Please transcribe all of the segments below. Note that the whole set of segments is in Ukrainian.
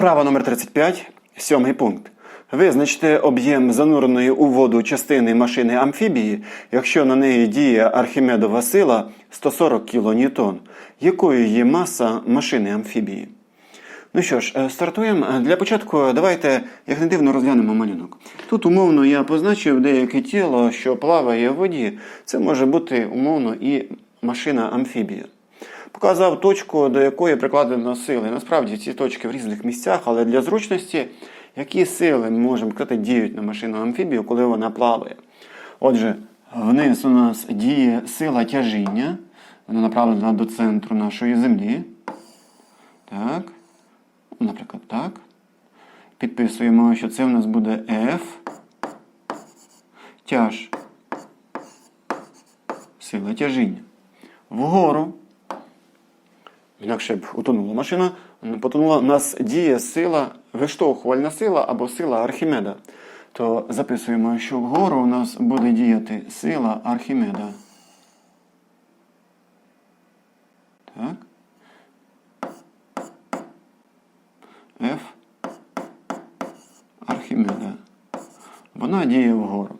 Вправа номер 35, сьомий пункт. Визначте об'єм зануреної у воду частини машини амфібії, якщо на неї діє архімедова сила 140 кН. Якою є маса машини амфібії? Ну що ж, е, стартуємо. Для початку давайте, як не дивно, розглянемо малюнок. Тут умовно я позначив деяке тіло, що плаває в воді. Це може бути умовно і машина амфібія. Показав точку, до якої прикладено сили. Насправді ці точки в різних місцях, але для зручності, які сили ми можемо сказати, діють на машину амфібію, коли вона плаває. Отже, вниз у нас діє сила тяжіння. Вона направлена до центру нашої землі. Так. Наприклад, так. Підписуємо, що це у нас буде F. Тяж. Сила тяжіння. Вгору. Інакше б утонула машина. Потонула нас діє сила, виштовхувальна сила або сила Архімеда. То записуємо, що вгору у нас буде діяти сила Архімеда. Так. F Архімеда. Вона діє вгору.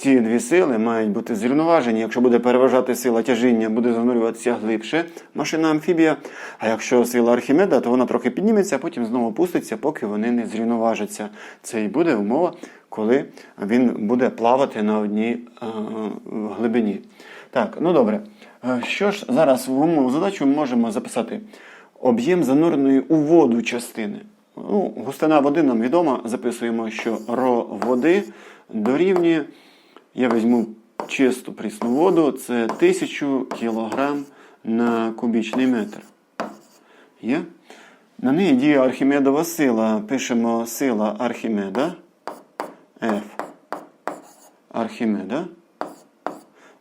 Ці дві сили мають бути зрівноважені. Якщо буде переважати сила тяжіння, буде занурюватися глибше машина амфібія. А якщо сила Архімеда, то вона трохи підніметься, а потім знову пуститься, поки вони не зрівноважаться. Це і буде умова, коли він буде плавати на одній е, глибині. Так, ну добре. Е, Що ж зараз в умову задачу ми можемо записати? Об'єм зануреної у воду частини. Ну, густина води нам відома. Записуємо, що ро води дорівнює. Я візьму чисту прісну воду, це 1000 кг на кубічний метр. Є? На неї діє Архімедова сила. Пишемо сила Архімеда. F. Архімеда.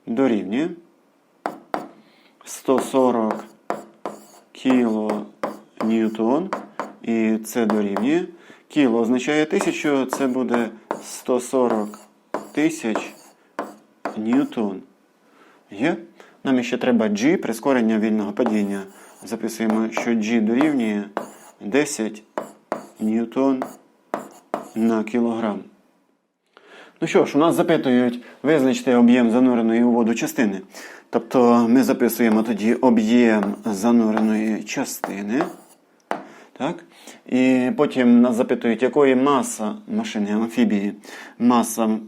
Дорівнює 140 кілоньютон. І це дорівнює. Кіло означає 1000, це буде 140 тисяч ньютон. Є? Нам ще треба G, прискорення вільного падіння. Записуємо, що G дорівнює 10 ньютон на кілограм. Ну що ж, у нас запитують визначити об'єм зануреної у воду частини. Тобто ми записуємо тоді об'єм зануреної частини. Так? І потім нас запитують, якої маса машини амфібії. Маса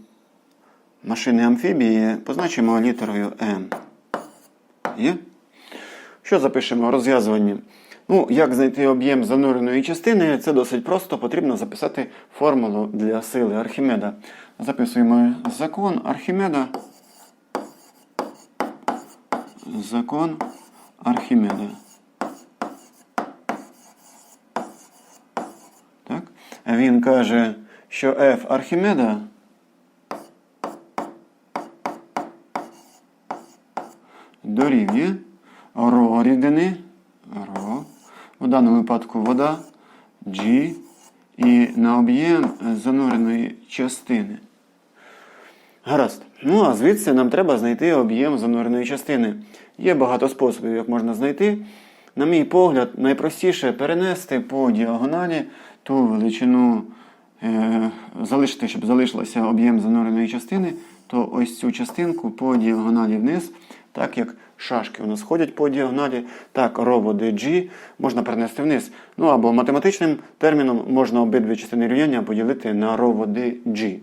машини амфібії позначимо літерою М. Є? Що запишемо в розв'язуванні? Ну, як знайти об'єм зануреної частини, це досить просто. Потрібно записати формулу для сили Архімеда. Записуємо закон Архімеда. Закон Архімеда. Так? Він каже, що F Архімеда дорівнює ро рідини, ро, в даному випадку вода, G і на об'єм зануреної частини. Гаразд. Ну, а звідси нам треба знайти об'єм зануреної частини. Є багато способів, як можна знайти. На мій погляд, найпростіше перенести по діагоналі ту величину, е, залишити, щоб залишилося об'єм зануреної частини, то ось цю частинку по діагоналі вниз, так як шашки у нас ходять по діагоналі, так роводи G можна перенести вниз. Ну або математичним терміном можна обидві частини рівняння поділити на роводи G.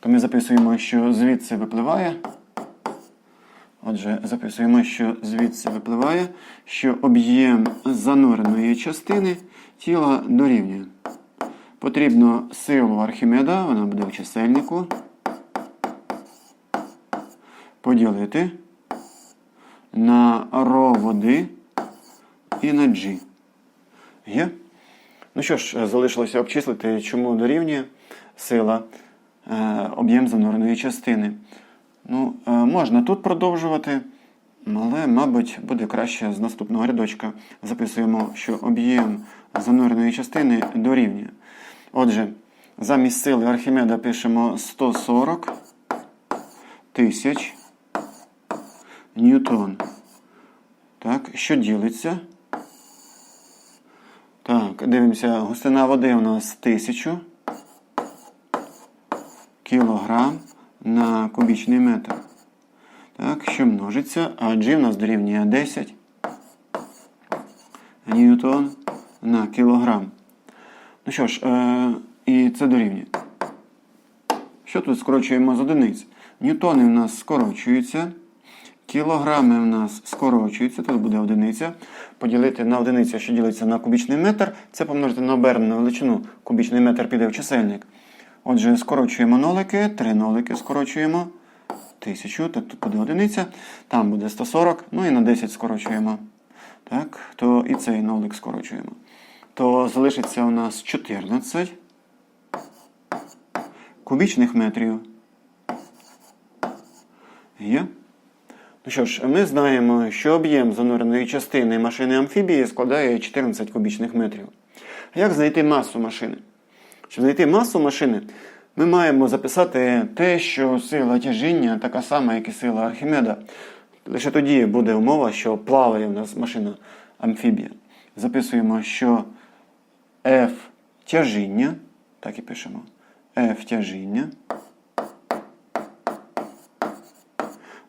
То ми записуємо, що звідси випливає. Отже, записуємо, що звідси випливає, що об'єм зануреної частини тіла дорівнює. Потрібно силу Архімеда, вона буде в чисельнику. Поділити на ро води і на G. Є? Ну що ж, залишилося обчислити, чому дорівнює сила е, об'єм зануреної частини. Ну, е, можна тут продовжувати, але, мабуть, буде краще з наступного рядочка. Записуємо, що об'єм зануреної частини дорівнює. Отже, замість сили Архімеда пишемо 140 тисяч ньютон. Так, що ділиться? Так, дивимося, густина води у нас 1000 кілограм на кубічний метр. Так, що множиться, а G в нас дорівнює 10 ньютон на кілограм. Ну що ж, е, і це дорівнює. Що тут скорочуємо з одиниць? Ньютони в нас скорочуються. Кілограми в нас скорочуються, тут буде одиниця. Поділити на одиницю, що ділиться на кубічний метр, це помножити на обернену величину. Кубічний метр піде в чисельник. Отже, скорочуємо нолики, три нолики скорочуємо. Тисячу, тут буде одиниця, там буде 140, ну і на 10 скорочуємо. Так, то і цей нолик скорочуємо. То залишиться у нас 14 кубічних метрів. Є? Ну що ж, ми знаємо, що об'єм зануреної частини машини амфібії складає 14 кубічних метрів. Як знайти масу машини? Щоб знайти масу машини, ми маємо записати те, що сила тяжіння така сама, як і сила Архімеда. Лише тоді буде умова, що плаває в нас машина амфібія. Записуємо, що F тяжіння, так і пишемо, F тяжіння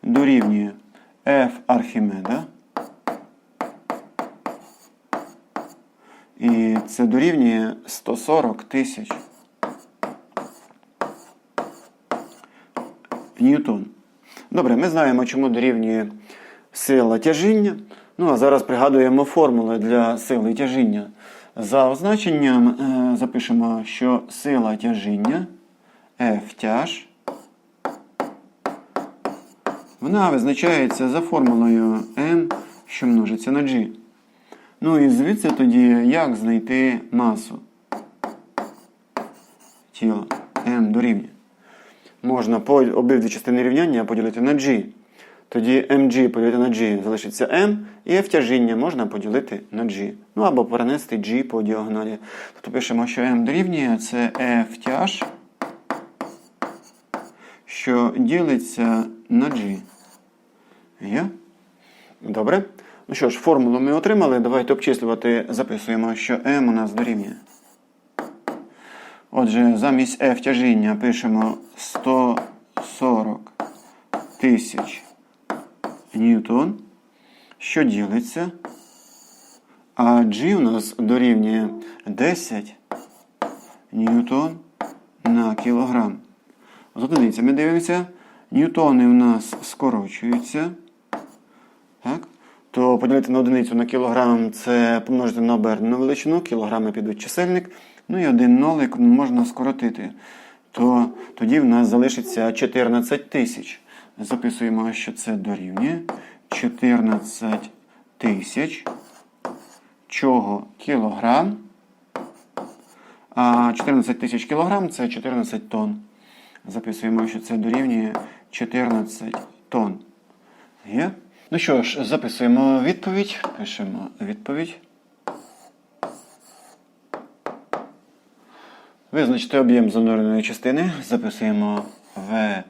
дорівнює F Архімеда. І це дорівнює 140 тисяч ньютон. Добре, ми знаємо, чому дорівнює сила тяжіння. Ну, а зараз пригадуємо формули для сили тяжіння. За означенням е, запишемо, що сила тяжіння F тяж. Вона визначається за формулою M, що множиться на G. Ну і звідси тоді як знайти масу тіла M дорівнює. Можна по обидві частини рівняння поділити на G. Тоді mg поділити на G залишиться m, і F тяжіння можна поділити на G. Ну або перенести G по діагоналі. Тобто пишемо, що m дорівнює це F тяж, що ділиться на G. Є? Добре. Ну що ж, формулу ми отримали. Давайте обчислювати, записуємо, що m у нас дорівнює. Отже, замість F тяжіння пишемо 140 тисяч ньютон, що ділиться. А G у нас дорівнює 10 ньютон на кілограм. З одиницями дивимося. Ньютони в нас скорочуються. Так? То поділити на одиницю на кілограм це помножити на обернену величину, кілограми підуть чисельник. Ну і один нолик можна скоротити. То тоді в нас залишиться 14 тисяч. Записуємо, що це дорівнює 14 тисяч. Чого кілограм? А 14 тисяч кілограм це 14 тонн. Записуємо, що це дорівнює 14 тонн. Є? Ну що ж, записуємо відповідь. Пишемо відповідь. Визначити об'єм зануреної частини. Записуємо В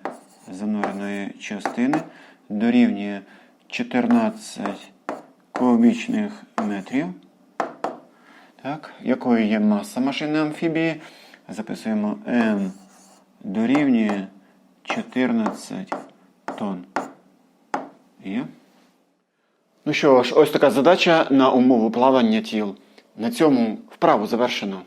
зануреної частини. Дорівнює 14 кубічних метрів. Так, якою є маса машини амфібії? Записуємо М дорівнює 14 тонн. Є? Ну що ж, ось така задача на умову плавання тіл. На цьому вправу завершено.